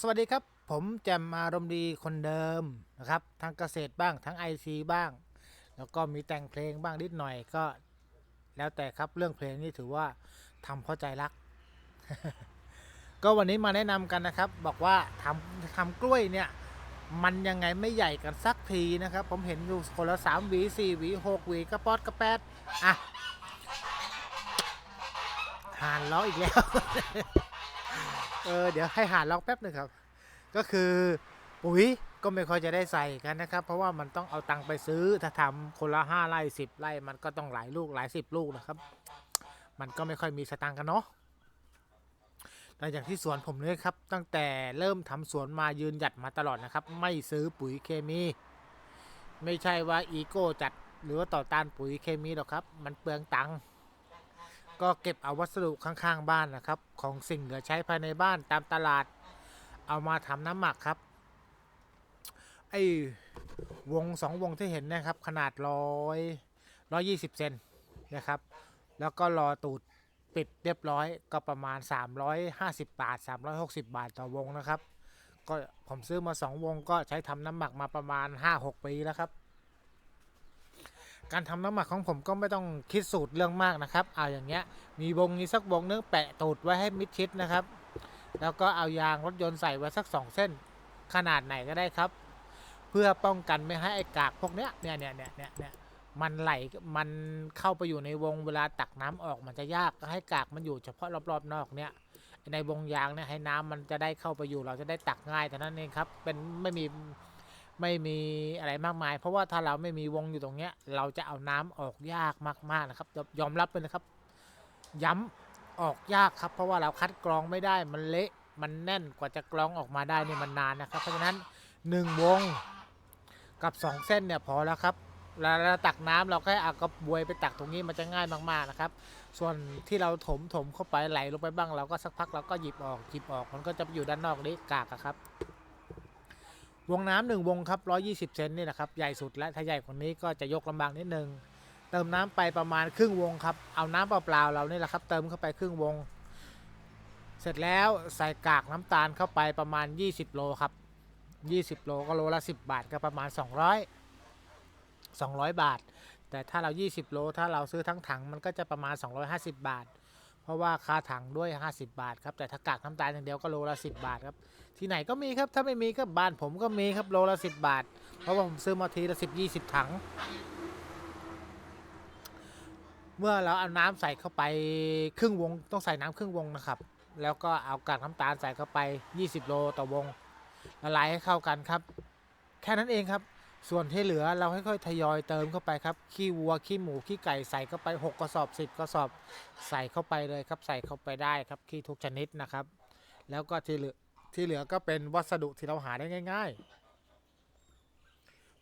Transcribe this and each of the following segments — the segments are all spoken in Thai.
สวัสดีครับ ผมแจมอารมณ์ดีคนเดิมนะครับทั้งเกษตรบ้างทั้งไอซีบ้าง แล้วก็มีแต่งเพลงบ้างนิดหน่อยก็ แล้วแต่ครับเรื่องเพลงนี่ถือว่าทำเพราะใจรัก ก็วันนี้มาแนะนำกันนะครับ บอกว่าทำทำกล้วยเนี่ยมันยังไงไม่ใหญ่กันสักทีนะครับ ผมเห็นอยู่คนละสามหวีสี่หวีหกหวีกระป๊อดกระแป๊ดอะหานล้ออีกแล้ว เออเดี๋ยวให้หาลองแป๊บหนึ่งครับ ก็คือปุ๋ยก็ไม่ค่อยจะได้ใส่กันนะครับ เพราะว่ามันต้องเอาตังค์ไปซื้อถ้าทำคนละห้าไร่สิบไร่มันก็ต้องหลายลูกหลายสิบลูกนะครับ มันก็ไม่ค่อยมีสตางค์กันเนาะแต่อย่างที่สวนผมเนี่ยครับ ตั้งแต่เริ่มทำสวนมายืนหยัดมาตลอดนะครับ ไม่ซื้อปุ๋ยเคมี ไม่ใช่ว่าอีโก้จัดหรือว่าต่อต้านปุ๋ยเคมีหรอกครับ มันเปลืองตังค์ ก็เก็บเอาวัสดุข้างๆบ้านนะครับ ของสิ่งเหลือใช้ภายในบ้านตามตลาด เอามาทำน้ำหมักครับไอ้วงสองวงที่เห็นนะครับ ขนาดร้อยร้อยยี่สิบเซนนะครับ แล้วก็รอตูดปิดเรียบร้อยก็ประมาณ 350 บาท 360 บาทต่อวงนะครับ ก็ผมซื้อมา 2 วงก็ใช้ทำน้ำหมักมาประมาณ 5-6 ปีแล้วครับ การทำน้ำหมักของผมก็ไม่ต้องคิดสูตรเรื่องมากนะครับเอาอย่างเงี้ยมีวงนี้สักวงนึงแปะตูดไว้ให้มิดชิดนะครับ แล้วก็เอายางรถยนต์ใส่ไว้สักสองเส้นขนาดไหนก็ได้ครับ เพื่อป้องกันไม่ให้ไอ้กากพวกเนี้ยเนี่ยเนี่ยเนี่ยเนี่ยเนี่ยมันไหลมันเข้าไปอยู่ในวงเวลาตักน้ำออกมันจะยากก็ให้กากมันอยู่เฉพาะรอบๆนอกเนี่ยในวงยางเนี่ยให้น้ำมันจะได้เข้าไปอยู่เราจะได้ตักง่ายแต่นั้นเองครับเป็นไม่มี ไม่มีอะไรมากมาย เพราะว่าถ้าเราไม่มีวงอยู่ตรงเนี้ย เราจะเอาน้ำออกยากมากๆนะครับ ยอมรับเลยนะครับ ย้ำออกยากครับ เพราะว่าเราคัดกรองไม่ได้มันเละมันแน่นกว่าจะกรองออกมาได้นี่มันนานนะครับ เพราะฉะนั้น 1 วงกับ 2 เส้นเนี่ยพอแล้วครับแล้วเราตักน้ำเราแค่เอากระบวยไปตักตรงนี้มันจะง่ายมากๆนะครับ ส่วนที่เราถมถมเข้าไปไหลลงไปบ้างเราก็สักพักเราก็หยิบออกหยิบออกมันก็จะอยู่ด้านนอกนี้กากครับ วงน้ำหนึ่งวงครับ 120 เซนนี่นะครับ ใหญ่สุดและถ้าใหญ่กว่านี้ก็จะยกลำบากนิดนึง เติมน้ำไปประมาณครึ่งวงครับ เอาน้ำเปล่าๆเรานี่แหละครับ เติมเข้าไปครึ่งวง เสร็จแล้วใส่กากน้ำตาลเข้าไปประมาณ 20 โลครับ 20 โลก็โลละ 10 บาทก็ประมาณ 200 200 บาท แต่ถ้าเรา 20 โล ถ้าเราซื้อทั้งถังมันก็จะประมาณ 250 บาท เพราะว่าค่าถังด้วย 50 บาทครับ แต่ถ้ากากน้ำตาลอย่างเดียวก็โลละ 10 บาทครับ ที่ไหนก็มีครับ ถ้าไม่มีก็บ้านผมก็มีครับโลละ10บบาท เพราะว่าผมซื้อมาทีละ10 20ถัง เมื่อเราเอาน้ำใส่เข้าไปครึ่งวง ต้องใส่น้ำครึ่งวงนะครับ แล้วก็เอากากน้ำตาลใส่เข้าไป 20 โลต่อวงละลายให้เข้ากันครับ แค่นั้นเองครับ ส่วนที่เหลือเราค่อยๆทยอยเติมเข้าไปครับ ขี้วัวขี้หมูขี้ไก่ใส่เข้าไป 6กระสอบ10กระสอบ ใส่เข้าไปเลยครับ ใส่เข้าไปได้ครับขี้ทุกชนิดนะครับ แล้วก็ที่เหลือ ที่เหลือก็เป็นวัสดุที่เราหาได้ง่าย ๆ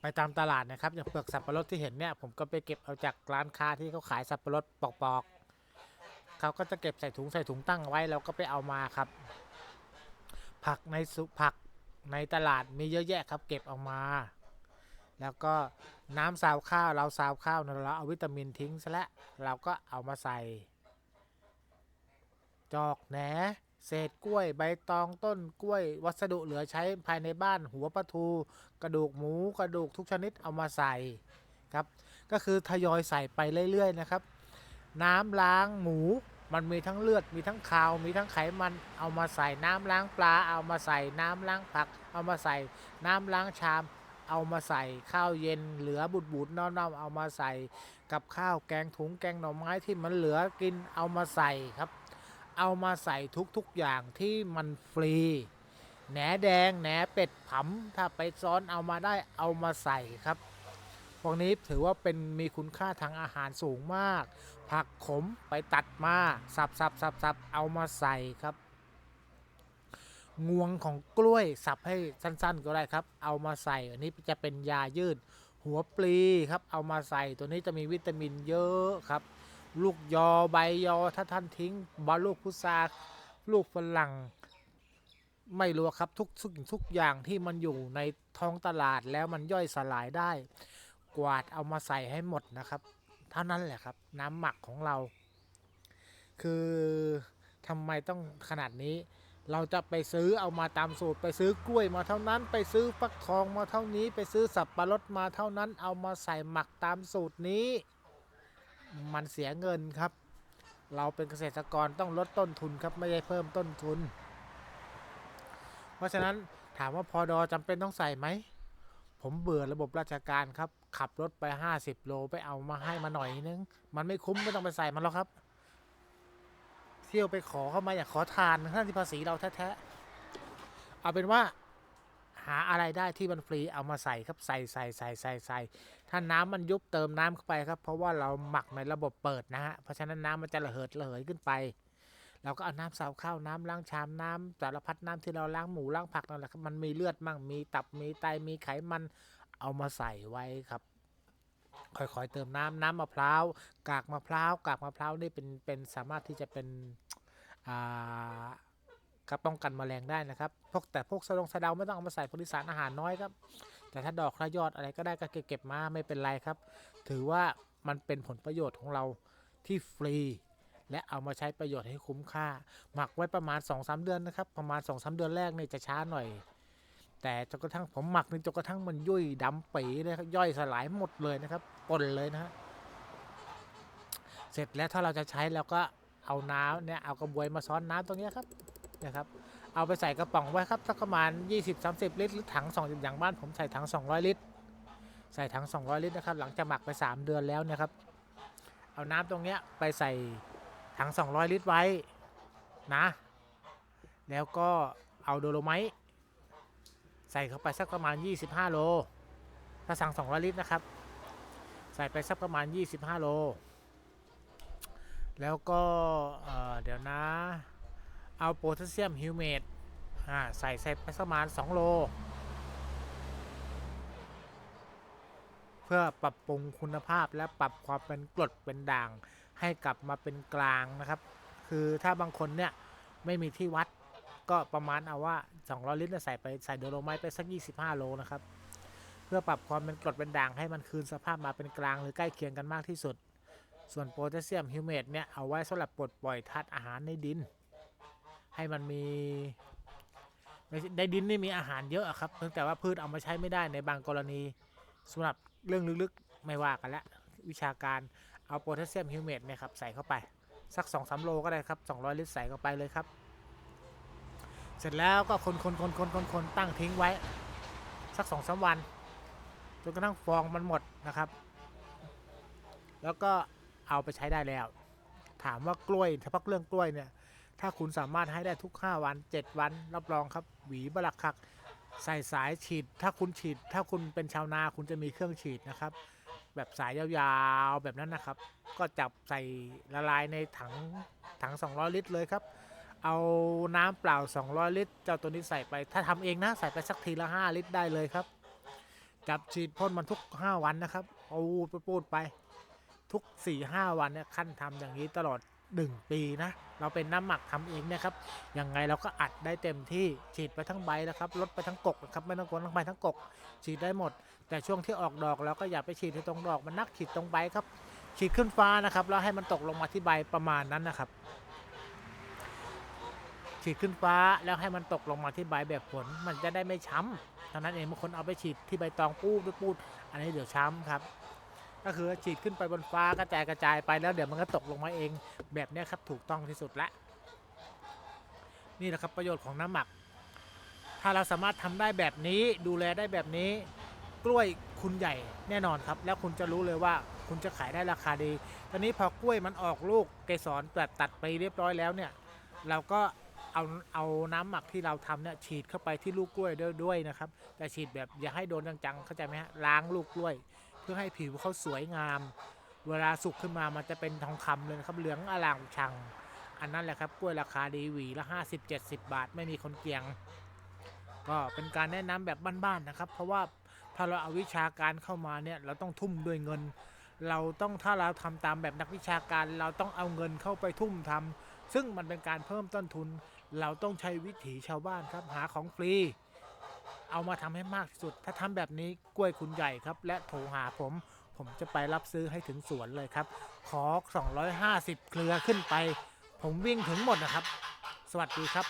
ไปตามตลาดนะครับอย่างเปลือกสับปะรดที่เห็นเนี่ยผมก็ไปเก็บเอาจากร้านค้าที่เขาขายสับปะรดปอกๆเขาก็จะเก็บใส่ถุงใส่ถุงตั้งไว้แล้วก็ไปเอามาครับ ผักในสุผักในตลาดมีเยอะแยะครับ เก็บออกมา แล้วก็น้ำซาวข้าวเราซาวข้าวเนี่ยเราเอาวิตามินทิ้งซะแล้วเราก็เอามาใส่ จอกแหน เศษกล้วย ใบตองต้นกล้วย วัสดุเหลือใช้ภายในบ้านหัวปลาทู กระดูกหมูกระดูกทุกชนิดเอามาใส่ครับ ก็คือทยอยใส่ไปเรื่อยๆนะครับ น้ำล้างหมูมันมีทั้งเลือดมีทั้งคาวมีทั้งไขมันเอามาใส่น้ำล้างปลา เอามาใส่น้ำล้างผัก เอามาใส่น้ำล้างชาม เอามาใส่ข้าวเย็นเหลือบุดบุดๆเน่าๆเอามาใส่กับข้าวแกงถุงแกงหน่อไม้ที่มันเหลือกินเอามาใส่ครับ เอามาใส่ทุกๆอย่างที่มันฟรี แหนแดงแหนเป็ดผำถ้าไปซ้อนเอามาได้เอามาใส่ครับ พวกนี้ถือว่าเป็นมีคุณค่าทางอาหารสูงมาก ผักขมไปตัดมาสับสับสับสับเอามาใส่ครับ งวงของกล้วยสับให้สั้นๆก็ได้ครับ เอามาใส่ อันนี้จะเป็นยายืด หัวปลีครับ เอามาใส่ตัวนี้จะมีวิตามินเยอะครับ ลูกยอใบยอถ้าท่านทิ้งบอลลูกพุทราลูกฝรั่ง ไม่รู้ครับทุกทุกทุกอย่างที่มันอยู่ในท้องตลาดแล้วมันย่อยสลายได้ กวาดเอามาใส่ให้หมดนะครับ เท่านั้นแหละครับ น้ำหมักของเรา คือทำไมต้องขนาดนี้ เราจะไปซื้อเอามาตามสูตร ไปซื้อกล้วยมาเท่านั้น ไปซื้อฟักทองมาเท่านี้ ไปซื้อสับปะรดมาเท่านั้น เอามาใส่หมักตามสูตรนี้ มันเสียเงินครับ เราเป็นเกษตรกรต้องลดต้นทุนครับไม่ใช่เพิ่มต้นทุน เพราะฉะนั้นถามว่าพอดอจำเป็นต้องใส่ไหม ผมเบื่อระบบราชการครับ ขับรถไป 50 โลไปเอามาให้มาหน่อยนึง มันไม่คุ้มไม่ต้องไปใส่มันหรอกครับเที่ยวไปขอเข้ามาอยากขอทานทั้งที่ภาษีเราแท้ๆเอาเป็นว่าหาอะไรได้ที่มันฟรีเอามาใส่ครับใส่ใส่ใส่ใส่ใส่ ถ้าน้ำมันยุบเติมน้ำเข้าไปครับ เพราะว่าเราหมักในระบบเปิดนะฮะเพราะฉะนั้นน้ำมันจะระเหิดระเหยขึ้นไป เราก็เอาน้ำเสาข้าวน้ำล้างชามน้ำสารพัดน้ำที่เราล้างหมูล้างผักนั่นแหละครับมันมีเลือดมั่งมีตับมีไตมีไขมันเอามาใส่ไว้ครับค่อยๆเติมน้ำน้ำมะพร้าวกากมะพร้าวกากมะพร้าวนี่เป็นเป็นสามารถที่จะเป็นอ่าครับป้องกันแมลงได้นะครับพวกแต่พวกสะดงสะเดาไม่ต้องเอามาใส่ผลิตสารอาหารน้อยครับ แต่ถ้าดอกถ้ายอดอะไรก็ได้ก็เก็บมาไม่เป็นไรครับ ถือว่ามันเป็นผลประโยชน์ของเราที่ฟรี และเอามาใช้ประโยชน์ให้คุ้มค่า หมักไว้ประมาณ 2-3 เดือนนะครับ ประมาณ 2-3 เดือนแรกเนี่ยจะช้าหน่อย แต่จนกระทั่งผมหมักนี่จนกระทั่งมันยุ่ยดำปีเลยครับย่อยสลายหมดเลยนะครับปนเลยนะฮะเสร็จแล้วถ้าเราจะใช้เราก็เอาน้ำเนี่ยเอากระบวยมาซ้อนน้ำตรงนี้ครับนะครับ เอาไปใส่กระป๋องไว้ครับสักประมาณ 20-30 ลิตรหรือถัง2อย่างบ้านผมใส่ถัง 200 ลิตร ใส่ถัง 200 ลิตรนะครับหลังจากหมักไป 3 เดือนแล้วเนะครับ เอาน้ำตรงเนี้ยไปใส่ถัง 200 ลิตรไว้นะ แล้วก็เอาโดโลไมต์ใส่เข้าไปสักประมาณ 25 โล ถ้าสั่ง 200 ลิตรนะครับ ใส่ไปสักประมาณ 25 โล แล้วก็เเดี๋ยวนะ เอาโพแทสเซียมฮิวเมตใส่ใส่ไปประมาณ 2 โล เพื่อปรับปรุงคุณภาพและปรับความเป็นกรดเป็นด่าง ให้กลับมาเป็นกลางนะครับ คือถ้าบางคนเนี่ย ไม่มีที่วัดก็ประมาณเอาว่า 200 ลิตรใส่ไปใส่โดโลไมต์ไปสัก 25 โลนะครับ เพื่อปรับความเป็นกรดเป็นด่างให้มันคืนสภาพมาเป็นกลางหรือใกล้เคียงกันมากที่สุด ส่วนโพแทสเซียมฮิวเมตเนี่ยเอาไว้สำหรับปลดปล่อยธาตุอาหารในดิน ให้มันมีในดินนี่มีอาหารเยอะอะครับเพียงแต่ว่าพืชเอามาใช้ไม่ได้ในบางกรณีสำหรับเรื่องลึกๆไม่ว่ากันละวิชาการเอาโพแทสเซียมฮิวเมตเนี่ยครับใส่เข้าไปสัก2อสโลก็ได้ครับ 200 ลิตรใส่เข้าไปเลยครับ เสร็จแล้วก็คนคนคนคนคนคนตั้งทิ้งไว้ สัก2อสวันจนกระทั่งฟองมันหมดนะครับ แล้วก็เอาไปใช้ได้แล้ว ถามว่ากล้วยถ้าพักเรื่องกล้วยเนี่ย ถ้าคุณสามารถให้ได้ทุก 5 วัน 7 วันรับรองครับ หวีบลักคัก ใส่สายฉีด ถ้าคุณฉีด ถ้าคุณเป็นชาวนาคุณจะมีเครื่องฉีดนะครับ แบบสายยาวๆแบบนั้นนะครับ ก็จับใส่ละลายในถังถัง 200 ลิตรเลยครับ เอาน้ำเปล่า 200 ลิตร เจ้าตัวนี้ใส่ไป ถ้าทำเองนะใส่ไปสักทีละ 5 ลิตรได้เลยครับ จับฉีดพ่นมันทุก 5 วันนะครับเอาไปปูดไปทุก 4-5 วันเนี่ยขั้นทำอย่างนี้ตลอด 1 ปีนะ เราเป็นน้ำหมักทำเองเนะครับ ยังไงเราก็อัดได้เต็มที่ฉีดไปทั้งใบแล้วครับลดไปทั้งกกนะครับไม่ต้องกลัวทั้งใบทั้งกก ฉีดได้หมด แต่ช่วงที่ออกดอกเราก็อย่าไปฉีดที่ตรงดอกมันนักฉีดตรงใบครับ ฉีดขึ้นฟ้านะครับแล้วให้มันตกลงมาที่ใบประมาณนั้นนะครับฉีดขึ้นฟ้าแล้วให้มันตกลงมาที่ใบแบบฝนมันจะได้ไม่ช้ำเท่านั้นเองบางคนเอาไปฉีดที่ใบตองปูดปูด อันนี้เดี๋ยวช้ำครับ ก็คือฉีดขึ้นไปบนฟ้ากระจายกระจายไปแล้วเดี๋ยวมันก็ตกลงมาเองแบบนี้ครับถูกต้องที่สุดละ นี่แหละครับประโยชน์ของน้ำหมัก ถ้าเราสามารถทำได้แบบนี้ดูแลได้แบบนี้ กล้วยคุณใหญ่แน่นอนครับ แล้วคุณจะรู้เลยว่าคุณจะขายได้ราคาดี ตอนนี้พอกล้วยมันออกลูกเกสรแบบตัดไปเรียบร้อยแล้วเนี่ย เราก็เอาเอาน้ำหมักที่เราทำเนี่ยฉีดเข้าไปที่ลูกกล้วยด้วยนะครับ แต่ฉีดแบบอย่าให้โดนจังๆเข้าใจไหมฮะล้างลูกกล้วย พื่อให้ผิวเขาสวยงาม เวลาสุกขึ้นมามันจะเป็นทองคำเลยนะครับเหลืองอลามชัง อันนั้นแหละครับกล้วยราคาดีหวีละ50-70 บาท ไม่มีคนเกียง ก็เป็นการแนะนำแบบบ้านๆนะครับ เพราะว่าถ้าเราเอาวิชาการเข้ามาเนี่ยเราต้องทุ่มด้วยเงิน เราต้องถ้าเราทำตามแบบนักวิชาการ เราต้องเอาเงินเข้าไปทุ่มทำซึ่งมันเป็นการเพิ่มต้นทุน เราต้องใช้วิถีชาวบ้านครับหาของฟรี เอามาทำให้มากที่สุด ถ้าทำแบบนี้กล้วยคุณใหญ่ครับ และโทรหาผม ผมจะไปรับซื้อให้ถึงสวนเลยครับ ขอ 250 เครือขึ้นไป ผมวิ่งถึงหมดนะครับ สวัสดีครับ